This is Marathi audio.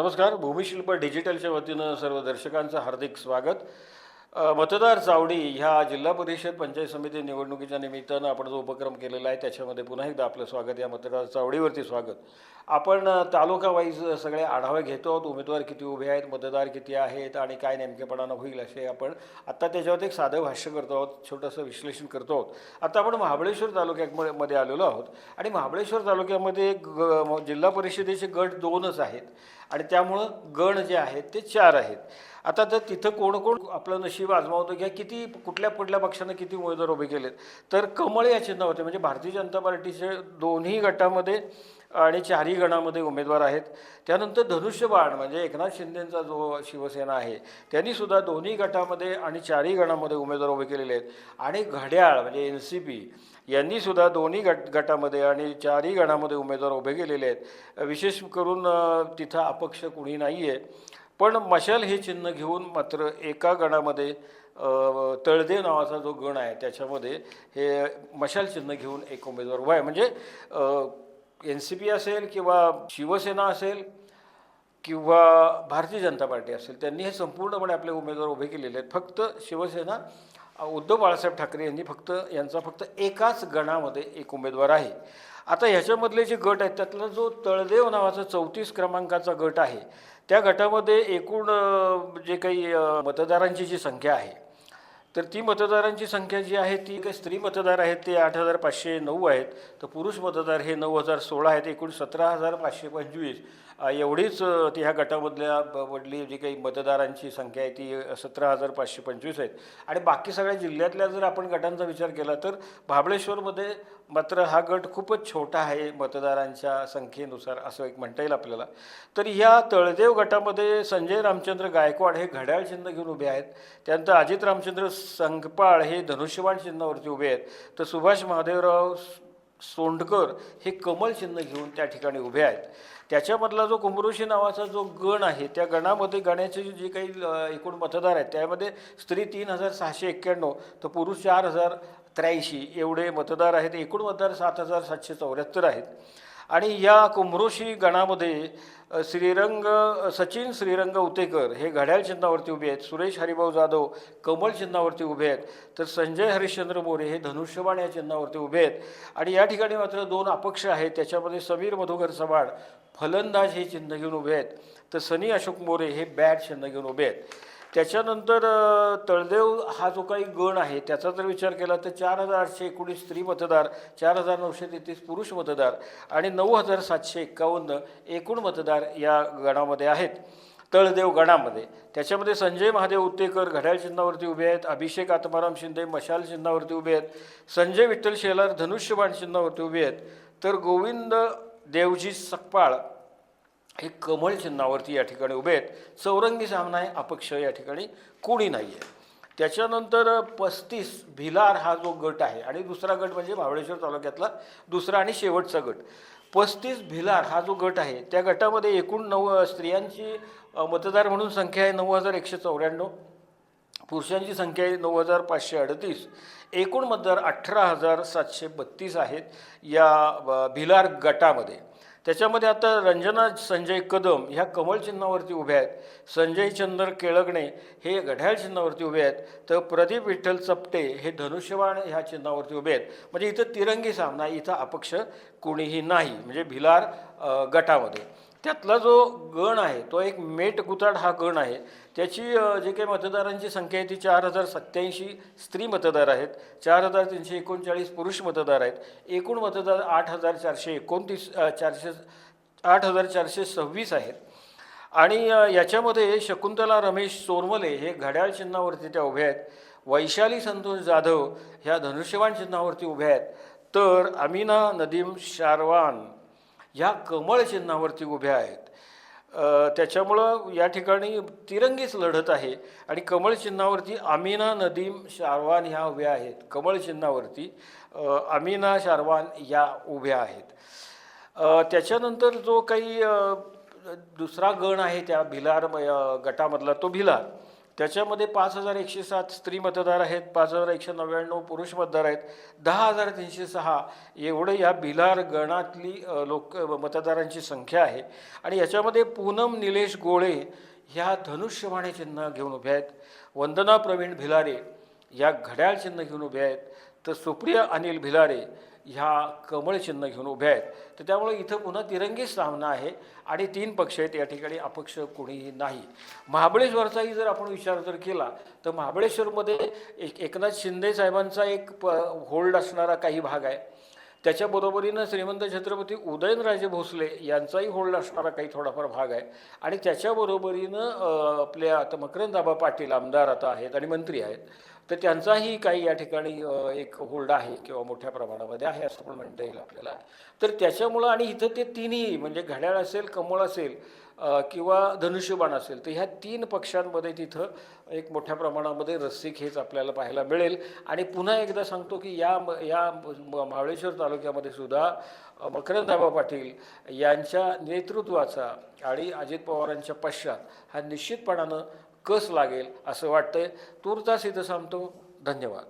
नमस्कार भूमिशिल्प डिजिटलच्या वतीनं सर्व दर्शकांचं हार्दिक स्वागत. मतदार चावडी ह्या जिल्हा परिषद पंचायत समिती निवडणुकीच्या निमित्तानं आपण जो उपक्रम केलेला आहे त्याच्यामध्ये पुन्हा एकदा आपलं स्वागत या मतदार चावडीवरती स्वागत. आपण तालुका वाईज सगळे आढावे घेतो आहोत उमेदवार किती उभे आहेत मतदार किती आहेत आणि काय नेमकेपणानं होईल असे आपण आत्ता त्याच्यावर एक साधं भाष्य करतो आहोत छोटंसं विश्लेषण करतो आहोत. आता आपण महाबळेश्वर तालुक्यामध्ये आलेलो आहोत आणि महाबळेश्वर तालुक्यामध्ये ग जिल्हा परिषदेचे गट दोनच आहेत. आणि त्यामुळं गण जे आहेत ते चार आहेत. आता जर तिथं कोण कोण आपलं नशीब आजमावतं किंवा किती कुठल्या कुठल्या पक्षानं किती उमेदवार उभे केलेत. तर कमळ या चिन्हावरती म्हणजे भारतीय जनता पार्टीचे दोन्ही गटामध्ये आणि चारही गणामध्ये उमेदवार आहेत. त्यानंतर धनुष्यबाण म्हणजे एकनाथ शिंदेंचा जो शिवसेना आहे त्यांनी सुद्धा दोन्ही गटामध्ये आणि चारही गणामध्ये उमेदवार उभे केलेले आहेत. आणि घड्याळ म्हणजे एन सी पी यांनी सुद्धा दोन्ही गट गटामध्ये आणि चारही गणामध्ये उमेदवार उभे केलेले आहेत. विशेष करून तिथं अपक्ष कुणी नाही आहे पण मशाल हे चिन्ह घेऊन मात्र एका गणामध्ये तळदेव नावाचा जो गण आहे त्याच्यामध्ये हे मशाल चिन्ह घेऊन एक उमेदवार उभा आहे. म्हणजे एन सी पी असेल किंवा शिवसेना असेल किंवा भारतीय जनता पार्टी असेल त्यांनी हे संपूर्णपणे आपले उमेदवार उभे केलेले आहेत. फक्त शिवसेना उद्धव बाळासाहेब ठाकरे यांनी फक्त यांचा फक्त एकाच गणामध्ये एक उमेदवार आहे. आता ह्याच्यामधले जे गट आहेत त्यातला जो तळदेव नावाचा चौतीस क्रमांकाचा गट आहे त्या गटामध्ये एकूण जे काही मतदारांची जी संख्या आहे तर ती मतदारांची संख्या जी आहे ती काही स्त्री मतदार आहेत ते आठ हजार पाचशे नऊ आहेत. तर पुरुष मतदार हे नऊ हजार सोळा आहेत एकूण सतरा हजार पाचशे पंचवीस. एवढीच ती ह्या गटामधल्या ब- मधली जी काही मतदारांची संख्या आहे ती सतरा हजार पाचशे पंचवीस आहेत. आणि बाकी सगळ्या जिल्ह्यातल्या जर आपण गटांचा विचार केला तर महाबळेश्वरमध्ये मात्र हा गट खूपच छोटा आहे मतदारांच्या संख्येनुसार असं एक म्हणता येईल आपल्याला. तर ह्या तळदेव गटामध्ये संजय रामचंद्र गायकवाड हे घड्याळ चिन्ह घेऊन उभे आहेत. त्यानंतर अजित रामचंद्र संगपाळ हे धनुष्यबाण चिन्हावरती उभे आहेत. तर सुभाष महादेवराव सोंडकर हे कमल चिन्ह घेऊन त्या ठिकाणी उभे आहेत. त्याच्यामधला जो कुंभऋषी नावाचा जो गण आहे त्या गणामध्ये गणाचे जे काही एकूण मतदार आहेत त्यामध्ये स्त्री तीन हजार सहाशे एक्क्याण्णव तर पुरुष चार हजार त्र्याऐंशी एवढे मतदार आहेत. एकूण मतदार सात हजार सातशे चौऱ्याहत्तर आहेत. आणि या कुंभृषी गणामध्ये श्रीरंग सचिन श्रीरंग उतेकर हे घड्याळ चिन्हावरती उभे आहेत सुरेश हरिभाऊ जाधव कमल चिन्हावरती उभे आहेत तर संजय हरिश्चंद्र मोरे हे धनुष्यबाण या चिन्हावरती उभे आहेत. आणि या ठिकाणी मात्र दोन अपक्ष आहेत त्याच्यामध्ये समीर मधुकर चव्हाण फलंदाज हे चिन्ह घेऊन उभे आहेत तर सनी अशोक मोरे हे बॅट चिन्ह घेऊन उभे आहेत. त्याच्यानंतर तळदेव हा जो काही गण आहे त्याचा जर विचार केला तर चार हजार आठशे एकोणीस स्त्री मतदार चार हजार नऊशे तेहतीस पुरुष मतदार आणि नऊ हजार सातशे एक्कावन्न एकूण मतदार या गणामध्ये आहेत. तळदेव गणामध्ये. त्याच्यामध्ये संजय महादेव उत्तेकर घड्याळ चिन्हावरती उभे आहेत अभिषेक आत्माराम शिंदे मशाल चिन्हावरती उभे आहेत संजय विठ्ठल शेलार धनुष्यबाण चिन्हावरती उभे आहेत. तर गोविंद देवजी सकपाळ हे कमळ चिन्हावरती या ठिकाणी उभे आहेत. चौरंगी सामना आहे अपक्ष या ठिकाणी कोणी नाही आहे त्याच्यानंतर पस्तीस भिलार हा जो गट आहे आणि दुसरा गट म्हणजे महाबळेश्वर तालुक्यातला दुसरा आणि शेवटचा गट. पस्तीस भिलार हा जो गट आहे त्या गटामध्ये एकूण नऊ स्त्रियांची मतदार म्हणून संख्या आहे नऊ हजार एकशे चौऱ्याण्णव. पुरुषांची संख्या आहे नऊ हजार पाचशे अडतीस. एकूण मतदार अठरा हजार सातशे बत्तीस आहेत या भिलार गटामध्ये. त्याच्यामध्ये आता रंजना संजय कदम ह्या कमळ चिन्हावरती उभ्या आहेत. संजय चंद्र केळगणे हे घड्याळ चिन्हावरती उभे आहेत. तर प्रदीप विठ्ठल चपटे हे धनुष्यबाण ह्या चिन्हावरती उभे आहेत. म्हणजे इथं तिरंगी सामना इथं अपक्ष कोणीही नाही. म्हणजे भिलार गटामध्ये. त्यातला जो गण आहे तो एक मेट गुताड हा गण आहे. त्याची जे काही मतदारांची संख्या आहे ती चार हजार सत्याऐंशी स्त्री मतदार आहेत चार हजार तीनशे एकोणचाळीस पुरुष मतदार आहेत. एकूण मतदार आठ हजार चारशे एकोणतीस चारशे आठ हजार चारशे सव्वीस आहेत. आणि याच्यामध्ये शकुंतला रमेश चोरमले हे घड्याळ चिन्हावरती त्या उभ्या आहेत. वैशाली संतोष जाधव ह्या धनुष्यवान चिन्हावरती उभ्या आहेत. तर अमिना नदीम शारवान ह्या कमळ चिन्हावरती उभ्या आहेत. त्याच्यामुळं या ठिकाणी तिरंगीच लढत आहे आणि कमळ चिन्हावरती अमिना नदीम शारवान ह्या उभ्या आहेत. कमळ चिन्हावरती अमिना शारवान या उभ्या आहेत. त्याच्यानंतर जो काही दुसरा गण आहे त्या भिलार गटामधला तो भिलार. त्याच्यामध्ये पाच हजार एकशे सात स्त्री मतदार आहेत पाच हजार एकशे नव्याण्णव पुरुष मतदार आहेत दहा हजार तीनशे सहा एवढं या भिलार गणातली लोक मतदारांची संख्या आहे. आणि याच्यामध्ये पूनम निलेश गोळे ह्या धनुष्यवाणी चिन्ह घेऊन उभ्या आहेत. वंदना प्रवीण भिलारे या घड्याळ चिन्ह घेऊन उभ्या आहेत. तर सुप्रिया अनिल भिलारे ह्या कमळ चिन्ह घेऊन उभ्या आहेत. तर त्यामुळे इथं पुन्हा तिरंगी सामना आहे आणि तीन पक्ष आहेत. या ठिकाणी अपक्ष कोणीही नाही. महाबळेश्वरचाही जर आपण विचार जर केला तर महाबळेश्वरमध्ये एक एकनाथ शिंदे साहेबांचा एक प होल्ड असणारा काही भाग आहे. त्याच्याबरोबरीनं श्रीमंत छत्रपती उदयनराजे भोसले यांचाही होल्ड असणारा काही थोडाफार भाग आहे. आणि त्याच्याबरोबरीनं आपल्या आता मकरंदाबा पाटील आमदार आता आहेत आणि मंत्री आहेत. तर त्यांचाही काही या ठिकाणी एक होल्ड आहे किंवा मोठ्या प्रमाणामध्ये आहे असं पण म्हणता येईल आपल्याला. तर त्याच्यामुळं आणि इथं ते तिन्ही म्हणजे घड्याळ असेल कमळ असेल किंवा धनुष्यबाण असेल तर ह्या तीन पक्षांमध्ये तिथं एक मोठ्या प्रमाणामध्ये रस्सी हेच आपल्याला पाहायला मिळेल. आणि पुन्हा एकदा सांगतो की या म- या म- महाबळेश्वर तालुक्यामध्ये सुद्धा मकरंदाबा पाटील यांच्या नेतृत्वाचा आणि अजित पवारांच्या पश्चात हा निश्चितपणानं कस लागेल असं वाटतंय. तूर्तास इथं सांगतो. धन्यवाद.